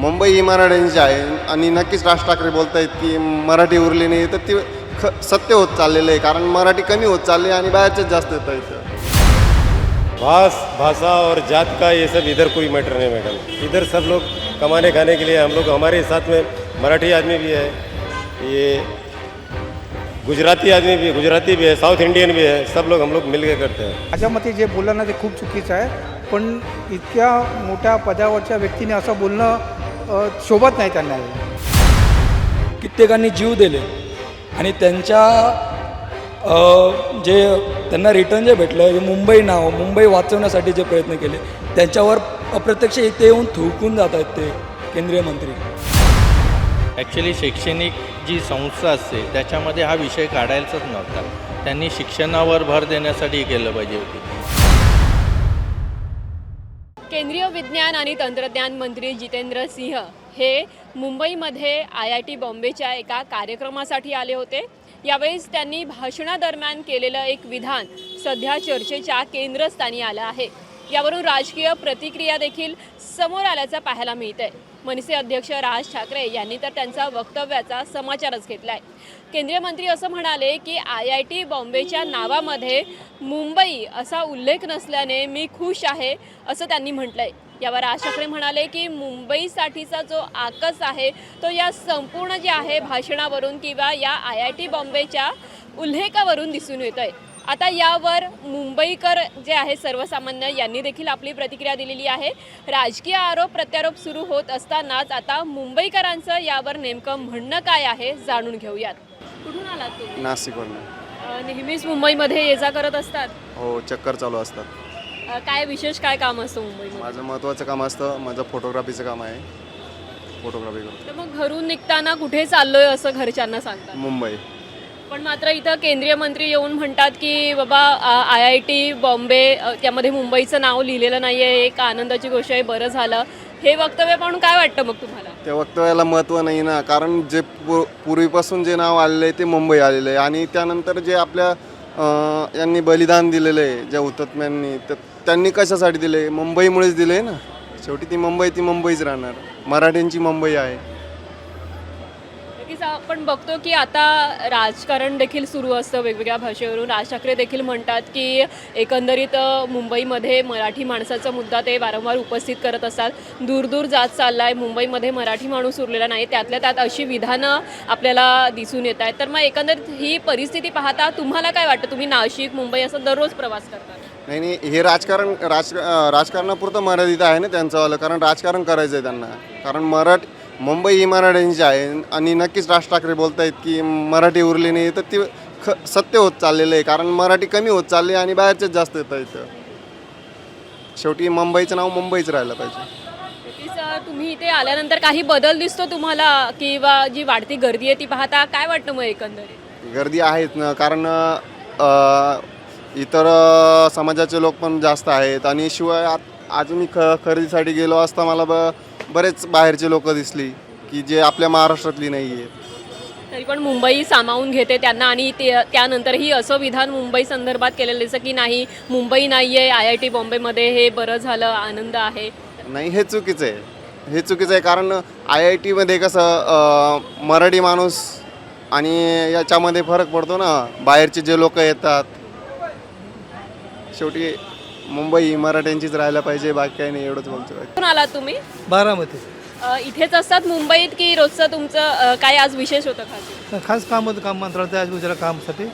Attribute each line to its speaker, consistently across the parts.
Speaker 1: मुंबई ही मराठ्यांची आहे आणि नक्कीच राज ठाकरे बोलत आहेत की मराठी उरली नाही तर ते ख सत्य होत चाललेलं आहे कारण मराठी कमी होत चालली आहे आणि बाहेरचेच जास्त येत आहेत.
Speaker 2: भाष भाषा और जात का ये सब इधर कोई मैटर नहीं मैडम। इधर सब लोग कमाने खाने के लिए हम लोग हमारे साथ में मराठी आदमी भी है ये गुजराती आदमी भी गुजराती भी है साउथ इंडियन भी है सब लोग हम लोग मिल के करते हैं।
Speaker 3: माझ्या मते जे बोललं ना ते खूप चुकीचं आहे. पण इतक्या मोठ्या पदावरच्या व्यक्तीने असं बोलणं शोभत नाही त्यांना. हे.
Speaker 4: कित्येकांनी जीव दिले. आणि त्यांच्या अ, जे त्यांना रिटर्न जे भेटलं मुंबई नाव मुंबई वाचवण्यासाठी जे प्रयत्न केले त्यांच्यावर अप्रत्यक्ष इथे येऊन थुकून जात आहेत ते केंद्रीय मंत्री.
Speaker 5: ॲक्च्युली शैक्षणिक जी संस्था असते त्याच्यामध्ये हा विषय काढायचाच नव्हता. त्यांनी शिक्षणावर भर देण्यासाठी केलं पाहिजे होती.
Speaker 6: केंद्रीय विज्ञान आणि तंत्रज्ञान मंत्री जितेंद्र सिंह हे मुंबईमध्ये आय आय टी बॉम्बेच्या एका कार्यक्रमासाठी आले होते. यावेळेस त्यांनी भाषणादरम्यान केलेलं एक विधान सध्या चर्चेच्या केंद्रस्थानी आलं आहे. यावरून राजकीय प्रतिक्रिया देखील समोर आल्याचं पाहायला मिळतंय. मनसे अध्यक्ष राज ठाकरे यांनी तर त्यांचा वक्तव्याचा समाचारच घेतला आहे केंद्रीय मंत्री असं म्हणाले की आय आय टी बॉम्बेच्या नावामध्ये मुंबई असा उल्लेख नसल्याने मी खुश आहे असं त्यांनी म्हटलंय. यावर राज ठाकरे म्हणाले की मुंबईसाठीचा जो आकस आहे तो या संपूर्ण जे आहे भाषणावरून किंवा या आय आय टी बॉम्बेच्या उल्लेखावरून दिसून येतोय. आता यावर मुंबईकर जे आहे सर्वसामान्य यांनी देखील आपली प्रतिक्रिया दिलेली आहे. राजकीय आरोप प्रत्यारोप सुरू होत असतानाच आता मुंबईकरांचं यावर नेमकं म्हणणं काय आहे जाणून घेऊयात. कुठून आलात तुम्ही?
Speaker 1: नाशिकवरनं.
Speaker 6: अ, नेहमीच मुंबईमध्ये ये जा करत असतात.
Speaker 1: हो चक्कर चालू असतात.
Speaker 6: अ, काय विशेष काय काम असतं मुंबईमध्ये?
Speaker 1: माझं महत्त्वाचं काम असतं माझं फोटोग्राफीचं काम आहे. फोटोग्राफी करतो
Speaker 6: तर मग घरून निघताना कुठे चाललोय असं घरच्यांना सांगतात
Speaker 1: मुंबई.
Speaker 6: पण मात्र इथं केंद्रीय मंत्री येऊन म्हणतात की बाबा आय आय टी बॉम्बे त्यामध्ये मुंबईचं नाव लिहिलेलं नाही आहे एक आनंदाची गोष्ट आहे बरं झालं. हे वक्तव्य पाहून काय वाटतं मग तुम्हाला?
Speaker 1: त्या वक्तव्याला महत्त्व नाही ना कारण जे पू पूर्वीपासून जे नाव आलेलं आहे ते मुंबई आलेलं आहे. आणि त्यानंतर जे आपल्या अं, यांनी बलिदान दिलेलं आहे ज्या हुतात्म्यांनी तर त्यांनी कशासाठी दिले मुंबईमुळेच दिले आहे ना? शेवटी ती मुंबई ती मुंबईच राहणार. मराठ्यांची मुंबई आहे.
Speaker 6: आपण बघतो की आता राजकारण देखील सुरू असतं वेगवेगळ्या भाषेवरून. राज ठाकरे देखील म्हणतात की एकंदरीत मुंबईमध्ये मराठी माणसाचा मुद्दा ते वारंवार उपस्थित करत असतात. दूर दूर जात चालला आहे मुंबईमध्ये मराठी माणूस उरलेला नाही. त्यातल्या त्यात अशी विधानं आपल्याला दिसून येत आहेत. तर मग एकंदरीत ही परिस्थिती पाहता तुम्हाला काय वाटतं? तुम्ही नाशिक मुंबई असं दररोज प्रवास करता?
Speaker 1: नाही नाही हे राजकारण राज राजकारणापुरतं मर्यादित आहे ना त्यांचंवालं कारण राजकारण करायचं आहे त्यांना. कारण मराठ मुंबई ही मराठ्यांची आहे. आणि नक्कीच राज ठाकरे बोलत आहेत की मराठी उरली नाही तर ते ख सत्य होत चाललेलं आहे. कारण मराठी कमी होत चालली आहे आणि बाहेरचेच जास्त येत आहेत. शेवटी मुंबईचं नाव मुंबईच राहायला पाहिजे.
Speaker 6: नक्कीच तुम्ही इथे आल्यानंतर काही बदल दिसतो तुम्हाला? किंवा जी वाढती गर्दी आहे ती पाहता काय वाटतं मग एकंदरीत?
Speaker 1: गर्दी आहेच ना. कारण अ, इतर अ, समाजाचे लोक पण जास्त आहेत. आणि शिवाय आत- आज मी ख खरेदीसाठी गेलो असता मला ब बरेच बाहेरचे लोक दिसली की जे आपल्या महाराष्ट्रातली नाही आहेत.
Speaker 6: तरी पण मुंबई सामावून घेते त्यांना आणि ते त्यानंतरही असं विधान मुंबई संदर्भात केलेलं दिसतं की नाही मुंबई नाही आहे आय आय टी बॉम्बेमध्ये हे बरं झालं आनंद आहे.
Speaker 1: नाही हे चुकीचं आहे. हे चुकीचं आहे कारण आय आय टीमध्ये कसं अ, मराठी माणूस आणि याच्यामध्ये फरक पडतो ना. बाहेरचे जे लोक येतात शेवटी मुंबई ही मराठ्यांचीच राहायला पाहिजे बाकी काही नाही एवढंच बोलतो
Speaker 6: कुठून आलात तुम्ही?
Speaker 3: बारामती.
Speaker 6: अ, इथेच असतात मुंबईत की रोजचं तुमचं अ, काय आज विशेष होतं खास?
Speaker 3: खास काम होतं काम मंत्रालयात आज उद्याला कामासाठी.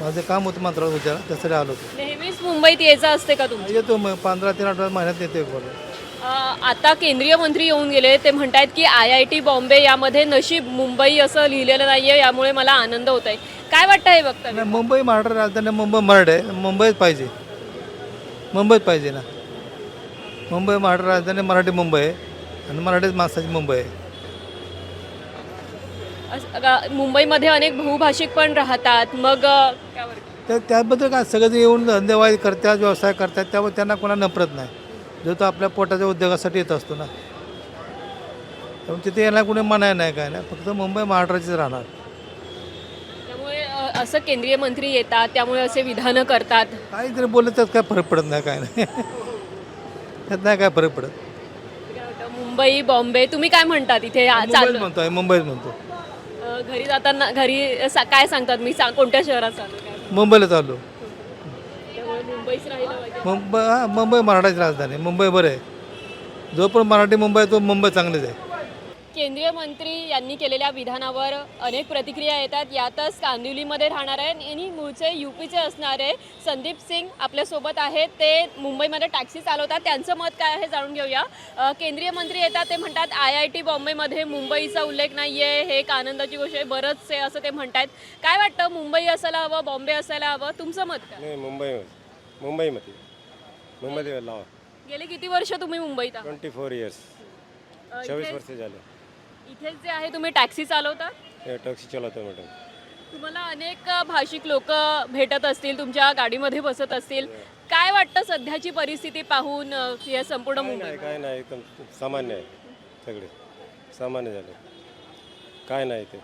Speaker 3: माझं काम होतं मंत्रालयात उद्याला त्यासाठी आलो होतो.
Speaker 6: नेहमीच मुंबईत यायचं असते का तुमचं?
Speaker 3: येतो मग पंधरा तीन आठवड्यात महिन्यात येतो एक बरोबर
Speaker 6: अ, आता केंद्रीय मंत्री येऊन गेले ते म्हणतायत की आय आय टी बॉम्बे यामध्ये नशीब मुंबई असं लिहिलेलं नाहीये यामुळे मला आनंद होत आहे काय वाटतं हे
Speaker 3: नाही मुंबई महाराष्ट्र राजधानी मुंबई मराठी आहे मुंबईत पाहिजे. मुंबईत पाहिजे ना. मुंबई महाराष्ट्र राजधानी मराठी मुंबई आहे. आणि मराठीच माणसाची मुंबई आहे.
Speaker 6: असं मुंबईमध्ये अनेक बहुभाषिक पण राहतात. मग अ?
Speaker 3: त्या त्याबद्दल काय? सगळे येऊन धंदेवाई करतात व्यवसाय करतात त्यामुळे त्यांना कोणा नफरत नाही. जो तो आपल्या पोटाच्या उद्योगासाठी येत असतो ना. त्यामुळे तिथे यायला कुणी मनाय नाही काय नाही फक्त मुंबई महाराष्ट्राचीच राहणार.
Speaker 6: असं केंद्रीय मंत्री येतात त्यामुळे असे विधानं करतात.
Speaker 3: काही जरी बोललं त्यात काय फरक पडत नाही काय नाही. त्यात नाही काय फरक पडत?
Speaker 6: मुंबई बॉम्बे तुम्ही काय म्हणतात इथे? आ-
Speaker 3: मुंबईत
Speaker 6: चाललो
Speaker 3: म्हणतो आहे मुंबईत म्हणतो.
Speaker 6: अ, घरी जाताना घरी सा- काय सांगतात? मी सांग कोणत्या शहरात चाललो काय?
Speaker 3: मुंबईला चाललो
Speaker 6: त्यामुळे मुंबईच राहिलं पाहिजे
Speaker 3: मुंबई हा मुंबई मराठाची राजधानी. मुंबई बरं आहे. जो पण मराठी मुंबई आहे, तो मुंबई चांगलीच आहे.
Speaker 6: केंद्रीय मंत्री यांनी केलेल्या विधानावर अनेक प्रतिक्रिया येतात. यातच कांदिवलीमध्ये राहणार आहे आणि मूळचे युपीचे असणारे संदीप सिंग आपल्यासोबत आहेत. ते मुंबईमध्ये टॅक्सी चालवतात. त्यांचं मत काय आहे जाणून घेऊया. केंद्रीय मंत्री येतात ते म्हणतात आय आय टी बॉम्बेमध्ये मुंबईचा उल्लेख नाही आहे हे एक आनंदाची गोष्ट आहे. बरंच आहे असं ते म्हणतात काय वाटतं मुंबई असायला हवं बॉम्बे असायला हवं? तुमचं मत काय?
Speaker 2: नहीं मुंबई में मुंबई में थी मुंबई में लावा
Speaker 6: गेले किती वर्ष तुम्ही मुंबईत
Speaker 2: ट्वेंटी फोर इयर्स.
Speaker 6: इथे-
Speaker 2: वर्ष झाले.
Speaker 6: इथेच जे आहे तुम्ही टॅक्सी चालवता?
Speaker 2: हे टॅक्सी चलावतो मॅडम.
Speaker 6: तुम्हाला अनेक भाषिक लोक भेटत असतील तुमच्या गाडीमध्ये बसत असतील. काय वाटतं सध्याची परिस्थिती पाहून या संपूर्ण मुंबई
Speaker 2: नाही काय नाही एकदम सामान्य आहे सगळे. सामान्य झाले. काय नाही ते.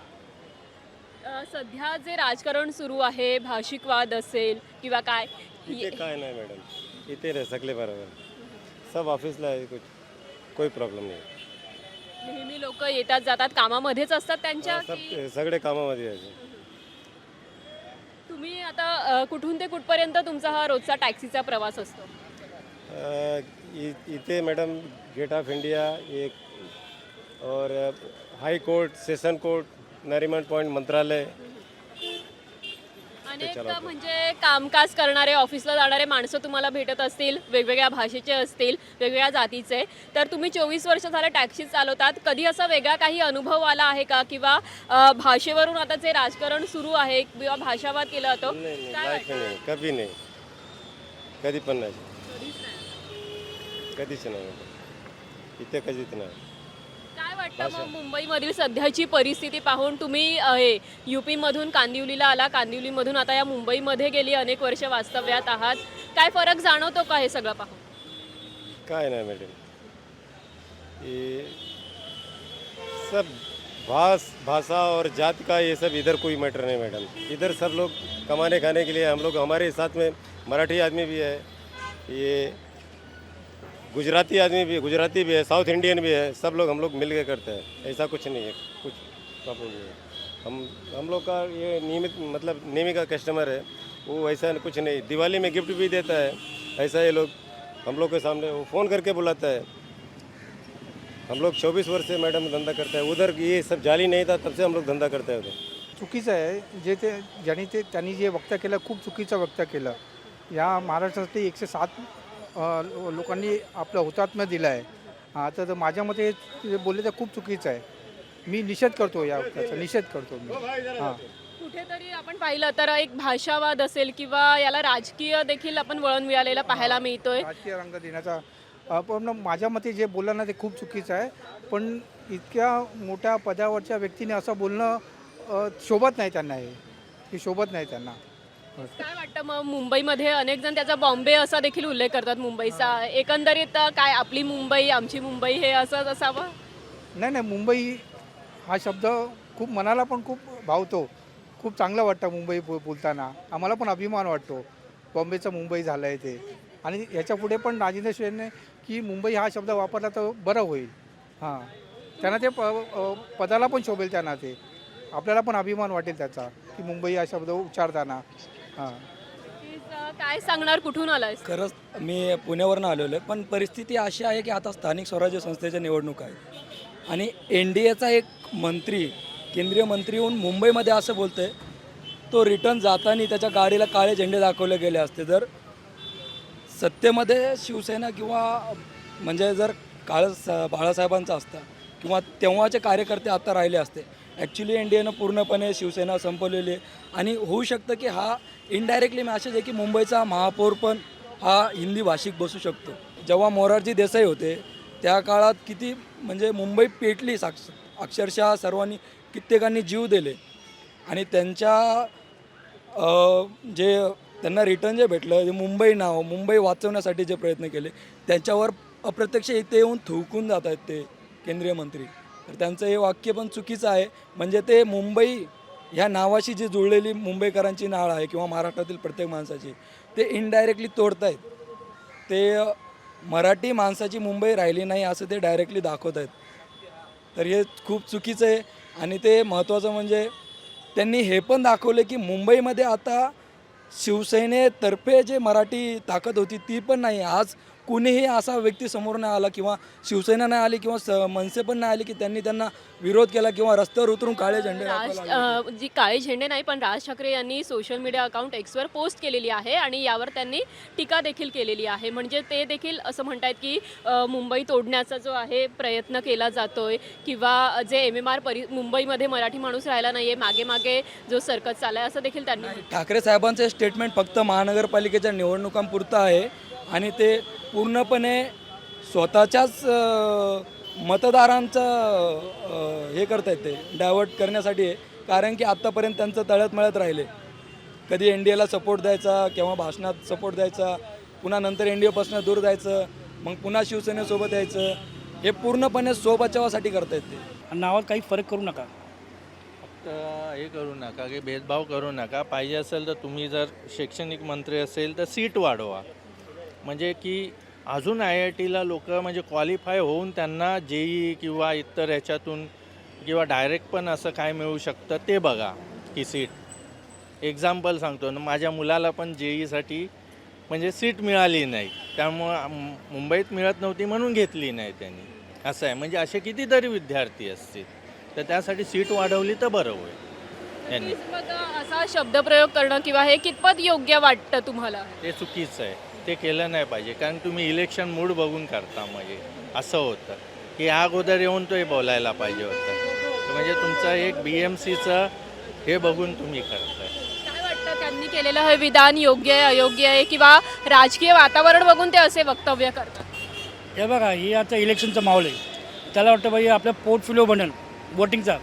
Speaker 6: अ, सध्या जे राजकारण सुरू आहे भाषिक वाद असेल किंवा काय?
Speaker 2: इथे काय नाही मॅडम. इथे रे सगळे बरोबर. सब ऑफिसला आहे कुछ कोई प्रॉब्लेम नाही.
Speaker 6: नेहमी लोक येतात जातात कामामध्येच असतात त्यांच्या
Speaker 2: सब सगळे कामामध्ये
Speaker 6: तुम्ही आता अ, कुठून ते कुठपर्यंत तुमचा हा रोजचा टॅक्सीचा प्रवास असतो?
Speaker 2: अ, इ- इथे मॅडम गेट ऑफ इंडिया एक और high court session court Nariman Point Mantralaya
Speaker 6: अनेक म्हणजे कामकाज करणारे ऑफिसला जाणारे माणसं तुम्हाला भेटत असतील वेगवेगळ्या भाषेचे असतील वेगवेगळ्या जातीचे. तर तुम्ही चोवीस वर्ष झालं टॅक्सी चालवतात. कधी असा वेगळा काही अनुभव आला आहे का? किंवा अ, भाषेवरून आता जे राजकारण सुरू आहे किंवा भाषावाद केला जातो
Speaker 2: नाही नाही
Speaker 6: काय
Speaker 2: लाईफ नाही कधी नाही. कधी पण नाही. कधीच नाही. इथे कधीच नाही.
Speaker 6: वाटतं मग मुंबईमधील सध्याची परिस्थिती पाहून तुम्ही हे युपीमधून कांदिवलीला आला. कांदिवलीमधून आता या मुंबईमध्ये गेली अनेक वर्ष वास्तव्यात आहात. काय फरक जाणवतो का हे सगळं पाहून?
Speaker 2: काय नाही मॅडम ये सब भाष भाषा और जात का ये सब इधर कोई मैटर नहीं मैडम इधर सब लोग कमाने खाने के लिए हम लोग हमारे साथ में मराठी आदमी भी है. ये गुजराती आदमी भी गुजराती भी है साउथ इंडियन भी है, सब लोग हम लोग मिल के करते हैं। ऐसा कुछ नहीं है, कुछ प्रॉब्लम नहीं है। हम हम लोग का ये नियमित मतलब नियमित का कस्टमर है, वो ऐसा कुछ नहीं। दिवाली में गिफ्ट भी देता है, ऐसा ये लोग हम लोग के सामने वो फ़ोन करके बुलाता है। हम लोग 24 वर्ष से मैडम धंधा करते हैं, उधर ये सब जाली नहीं था, तब से हम लोग धंधा करते हैं उधर।
Speaker 7: चुकीचं आहे, जे ते ज्यांनी ते, त्यांनी जे वक्तव्य केलं, खूप चुकीचं वक्तव्य केलं. या महाराष्ट्रासाठी एकशे सात लोकांनी आपलं हुतात्म्य दिलं आहे हां तर तर माझ्या मते जे बोलले ते खूप चुकीचं आहे. मी निषेध करतो या वक्तव्याचा निषेध करतो मी. हां.
Speaker 6: कुठेतरी आपण पाहिलं तर एक भाषावाद असेल किंवा याला राजकीय देखील आपण वळण मिळालेलं पाहायला मिळतोय.
Speaker 7: राजकीय रंग देण्याचा पण माझ्या मते जे बोललं ना ते खूप चुकीचं आहे. पण इतक्या मोठ्या पदावरच्या व्यक्तीने असं बोलणं शोभत नाही त्यांना हे. हे शोभत नाही त्यांना.
Speaker 6: काय वाटतं मग मुंबईमध्ये अनेक जण त्याचा बॉम्बे असा देखील उल्लेख करतात मुंबईचा. एकंदरीत काय आपली मुंबई आमची मुंबई हे असंच असावं?
Speaker 7: नाही नाही मुंबई हा शब्द खूप मनाला पण खूप भावतो. खूप चांगलं वाटतं मुंबई बो बोलताना. आम्हाला पण अभिमान वाटतो. बॉम्बेचं मुंबई झालं आहे ते. आणि ह्याच्या पुढे पण राजेंद्र शेने की मुंबई हा शब्द वापरला तर बरं होईल. हां. त्यांना ते प अ, पदाला पण शोभेल त्यांना ते. आपल्याला पण अभिमान वाटेल त्याचा की मुंबई हा शब्द उच्चारताना. हां.
Speaker 6: अं, काय सांगणार? कुठून आलाय
Speaker 4: खरंच मी पुण्यावरनं आलेलो आहे पण परिस्थिती अशी आहे की आता स्थानिक स्वराज्य संस्थेच्या निवडणुका आहेत आणि एन डी एचा एक मंत्री केंद्रीय मंत्री येऊन मुंबईमध्ये असं बोलतोय तो रिटर्न जाताना त्याच्या गाडीला काळे झेंडे दाखवले गेले असते. जर सत्तेमध्ये शिवसेना किंवा म्हणजे जर काळ बाळासाहेबांचा असता किंवा तेव्हाचे कार्यकर्ते आता राहिले असते. ॲक्च्युली एन डी एनं पूर्णपणे शिवसेना संपवलेली आहे. आणि होऊ शकतं की हा इनडायरेक्टली मॅसेज आहे की मुंबईचा महापौर पण हा हिंदी भाषिक बसू शकतो. जेव्हा मोरारजी देसाई होते त्या काळात किती म्हणजे मुंबई पेटली साक्ष अक्षरशः सर्वांनी कित्येकांनी जीव दिले. आणि त्यांच्या जे त्यांना रिटर्न जे भेटलं जे मुंबई नाव मुंबई वाचवण्यासाठी जे प्रयत्न केले त्यांच्यावर अप्रत्यक्ष इथे येऊन थुकून जात आहेत ते केंद्रीय मंत्री. तर त्यांचं हे वाक्य पण चुकीचं आहे. म्हणजे ते मुंबई ह्या नावाशी जी जुळलेली मुंबईकरांची नाळ आहे किंवा महाराष्ट्रातील प्रत्येक माणसाची ते इनडायरेक्टली तोडतायत. ते मराठी माणसाची मुंबई राहिली नाही असं ते डायरेक्टली दाखवत आहेत तर हे खूप चुकीचं आहे आणि ते महत्त्वाचं म्हणजे त्यांनी हे पण दाखवलं की मुंबईमध्ये आता शिवसेनेतर्फे जे मराठी ताकद होती ती पण नाही. आज कुणीही असा व्यक्ती समोर नाही आला किंवा शिवसेना नाही आली किंवा स मनसे पण नाही आली की त्यांनी त्यांना विरोध केला किंवा रस्त्यावर उतरून काळे झेंडे
Speaker 6: राज
Speaker 4: दाखवायला लागले.
Speaker 6: अ, जी काळे झेंडे नाही पण राज ठाकरे यांनी सोशल मीडिया अकाउंट एक्सवर पोस्ट केलेली आहे आणि यावर त्यांनी टीका देखील केलेली आहे म्हणजे ते देखील असं म्हणतायत की अ, मुंबई तोडण्याचा जो आहे प्रयत्न केला जातोय किंवा जे एम एम आर परि मुंबईमध्ये मराठी माणूस राहिला नाहीये मागे मागे जो सर्कस चाललाय असं देखील त्यांनी.
Speaker 4: ठाकरे साहेबांचे स्टेटमेंट फक्त महानगरपालिकेच्या निवडणुकांपुरतं आहे आणि ते पूर्णपणे स्वतःच्याच मतदारांचं हे करतायत ते डायवर्ट करण्यासाठी आहे. कारण की आत्तापर्यंत त्यांचं तळ्यात मळ्यात राहिले. कधी एन डी एला सपोर्ट द्यायचा किंवा भाषणात सपोर्ट द्यायचा पुन्हा नंतर एन डी एपासून दूर जायचं मग पुन्हा शिवसेनेसोबत यायचं हे पूर्णपणे स्वबचावासाठी करतायत ते.
Speaker 8: नावात काही फरक करू नका.
Speaker 5: फक्त हे करू नका की भेदभाव करू नका. पाहिजे असेल तर तुम्ही जर शैक्षणिक मंत्री असेल तर सीट वाढवा. म्हणजे की अजून आय आय टीला लोक म्हणजे क्वालिफाय होऊन त्यांना जेई किंवा इतर ह्याच्यातून किंवा डायरेक्ट पण असं काय मिळू शकतं ते बघा की सीट एक्झाम्पल सांगतो ना माझ्या मुलाला पण जेईसाठी म्हणजे सीट मिळाली नाही. त्यामुळं मुंबईत मिळत नव्हती म्हणून घेतली नाही त्यांनी. असं आहे. म्हणजे असे कितीतरी विद्यार्थी असतील. तर त्यासाठी सीट वाढवली तर बरं होईल. यांनी.
Speaker 6: मग असा शब्दप्रयोग करणं किंवा हे कितपत योग्य वाटतं तुम्हाला?
Speaker 5: ते चुकीचं आहे. ते केलं नाही पाहिजे. कारण तुम्ही इलेक्शन मूड बघून करता म्हणजे. असं होतं. की ह्या अगोदर येऊन तो हे बोलायला पाहिजे होतं. म्हणजे तुमचं एक बी एम सीचं हे बघून तुम्ही करताय.
Speaker 6: काय वाटतं त्यांनी केलेलं हे विधान योग्य आहे अयोग्य आहे? किंवा राजकीय वातावरण बघून ते असे वक्तव्य करतात?
Speaker 8: हे बघा हे आता इलेक्शनचा माहोल आहे. त्याला वाटतं बाई आपला पोर्टफोलिओ बनेल वोटिंगचा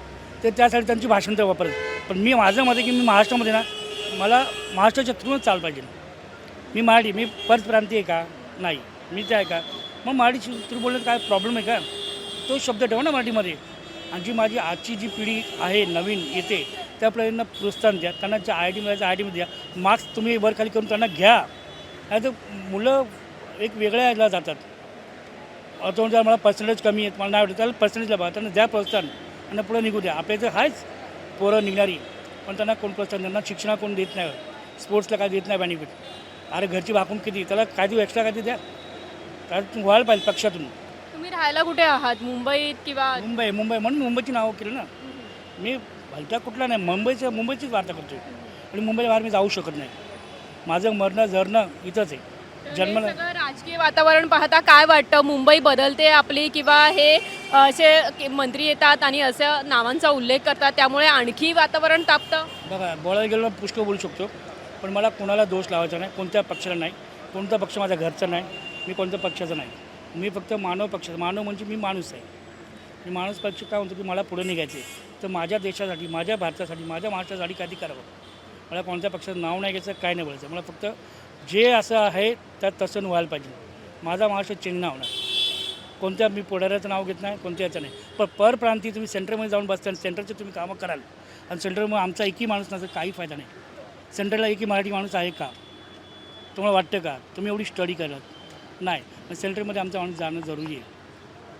Speaker 8: तर त्यासाठी त्यांची भाषण तर वापरेल. पण मी माझं मत आहे की मी महाराष्ट्रामध्ये ना मला महाराष्ट्राच्या थ्रूनच चाल पाहिजे. मी महाडी मी परप्रांतीय आहे का? नाही. मी ते आहे का? मग मराठी तुम्ही बोललं काय प्रॉब्लेम आहे का? तो शब्द ठेवा ना मराठीमध्ये आणि जी माझी आजची जी पिढी आहे नवीन येते त्या पिढींना प्रोत्साहन द्या. त्यांना जे आय डी मिळायचं आय डीमध्ये द्या. मार्क्स तुम्ही वर खाली करून त्यांना घ्या. नाही तर मुलं एक वेगळ्या याला जातात. आता जर मला पर्सेंटेज कमी आहेत मला नाही आवडत त्याला पर्सेंटेजला बघा त्यांना द्या प्रोत्साहन. आणि पुढे निघू द्या. आपल्या इथं आहेच पोरं निघणारी. पण त्यांना कोण प्रोत्साहन त्यांना शिक्षणा कोण देत नाही? स्पोर्ट्सला काय देत नाही बेनिफिट अरे घरची भाकून किती? त्याला काय देऊ एक्स्ट्रा काय ते द्या. कारण व्हायला पाहिजे पक्षातून.
Speaker 6: तुम्ही राहायला कुठे आहात? मुंबईत किंवा
Speaker 8: मुंबई मुंबई म्हणून मुंबईची नावं केली ना. मी भलत्या कुठला नाही मुंबईचं मुंबईचीच वार्ता करतो आणि मुंबईच्या बाहेर मी जाऊ शकत नाही. माझं मरणं झरणं इथंच आहे.
Speaker 6: सगळं राजकीय वातावरण पाहता काय वाटतं? मुंबई बदलते आपली किंवा हे असे मंत्री येतात आणि असं नावांचा उल्लेख करतात त्यामुळे आणखी वातावरण तापतं?
Speaker 8: बघा बोलायला गेलो पुष्कळ बोलू शकतो. पण मला कोणाला दोष लावायचा नाही कोणत्या पक्षाला नाही कोणता पक्ष माझ्या घरचा नाही मी कोणत्या पक्षाचा नाही. मी फक्त मानव पक्षाचा मानव म्हणजे मी माणूस आहे. मी माणूस पक्ष काय म्हणतो की मला पुढे निघायचे तर माझ्या देशासाठी माझ्या भारतासाठी माझ्या महाराष्ट्रासाठी काही करावं? मला कोणत्या पक्षाचं नाव नाही घ्यायचं काय नाही बोलायचं. मला फक्त जे असं आहे त्यात तसं व्हायला पाहिजे. माझा महाराष्ट्र चिन्ह नाव नाही कोणत्या मी पुढाऱ्याचं नाव घेत नाही कोणत्या याचं नाही. पण परप्रांती तुम्ही सेंटरमध्ये जाऊन बसता आणि सेंटरचे तुम्ही कामं कराल. आणि सेंटरमध्ये आमचा एकही माणूस नसेल काही फायदा नाही. सेंटरला एकही मराठी माणूस आहे का? तुम्हाला वाटतं का? तुम्ही एवढी स्टडी करत? नाही. पण सेंटरमध्ये आमचा माणूस जाणं जरुरी आहे.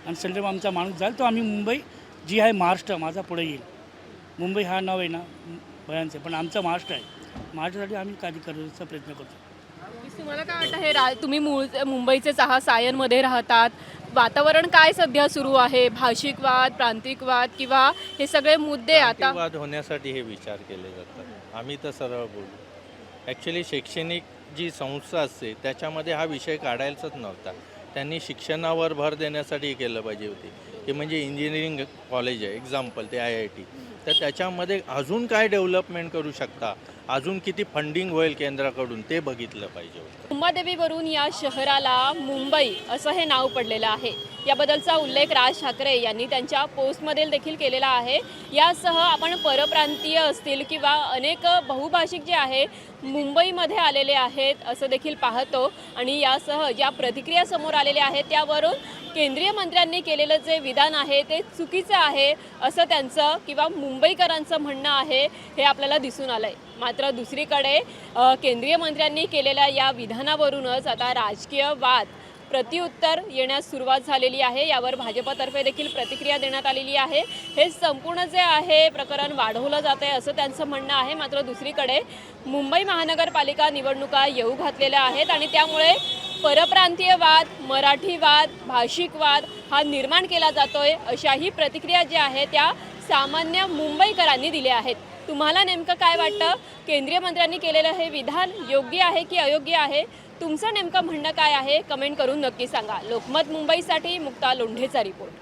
Speaker 8: आणि सेंटरमध्ये आमचा माणूस जाईल तो आम्ही मुंबई जी आहे महाराष्ट्र माझा पुढे येईल. मुंबई हा नाव आहे ना भयांचं. पण आमचा महाराष्ट्र आहे. महाराष्ट्रासाठी आम्ही काही करण्याचा प्रयत्न करतो.
Speaker 6: तुम्हाला काय वाटतं? हे रा तुम्ही मूळ मुंबईचेच आहात सायनमध्ये राहतात. वातावरण काय सध्या सुरू आहे? भाषिक वाद प्रांतिक वाद किंवा हे सगळे मुद्दे आता
Speaker 5: वाद होण्यासाठी हे विचार केले जातात. आम्ही तर सरळ बोलू. ॲक्च्युली शैक्षणिक जी संस्था असते त्याच्यामध्ये हा विषय काढायचाच नव्हता. त्यांनी शिक्षणावर भर देण्यासाठी केलं पाहिजे होती. की म्हणजे इंजिनिअरिंग कॉलेज आहे एक्झाम्पल ते आय आय टी तर त्याच्यामध्ये अजून काय डेव्हलपमेंट करू शकता? अजून किती फंडिंग होईल केंद्राकडून ते बघितलं पाहिजे होतं.
Speaker 6: मुंबादेवीवरून या शहराला मुंबई असं हे नाव पडलेलं आहे. याबद्दलचा उल्लेख राज ठाकरे यांनी त्यांच्या पोस्टमध्ये देखील केलेला आहे. यासह आपण परप्रांतीय असतील किंवा अनेक बहुभाषिक जे आहे मुंबईमध्ये आलेले आहेत असं देखील पाहतो. आणि यासह ज्या प्रतिक्रिया समोर आलेल्या आहेत त्यावरून केंद्रीय मंत्र्यांनी केलेलं जे विधान आहे ते चुकीचं आहे असं त्यांचं किंवा मुंबईकरांचं म्हणणं आहे हे आपल्याला दिसून आलं आहे मात्र दुसरीकडे केंद्रीय मंत्र्यांनी केलेल्या या विधानावरूनच आता राजकीय वाद प्रत्युत्तर येण्यास सुरुवात झालेली आहे. यावर भाजपतर्फे देखील प्रतिक्रिया देण्यात आलेली आहे. हे संपूर्ण जे आहे प्रकरण वाढवलं जात आहे असं त्यांचं म्हणणं आहे. मात्र दुसरीकडे मुंबई महानगरपालिका निवडणुका येऊ घातलेल्या आहेत आणि त्यामुळे परप्रांतीयवाद मराठीवाद भाषिकवाद हा निर्माण केला जातोय अशाही प्रतिक्रिया ज्या आहेत त्या सामान्य मुंबईकरांनी दिल्या आहेत. तुम्हाला नेमकं काय वाटतं? केंद्रीय मंत्र्यांनी केलेलं हे विधान योग्य आहे की अयोग्य आहे? तुमचं नेमकं म्हणणं काय आहे? कमेंट करून नक्की सांगा. लोकमत मुंबईसाठी मुक्ता लोंढेचा रिपोर्ट.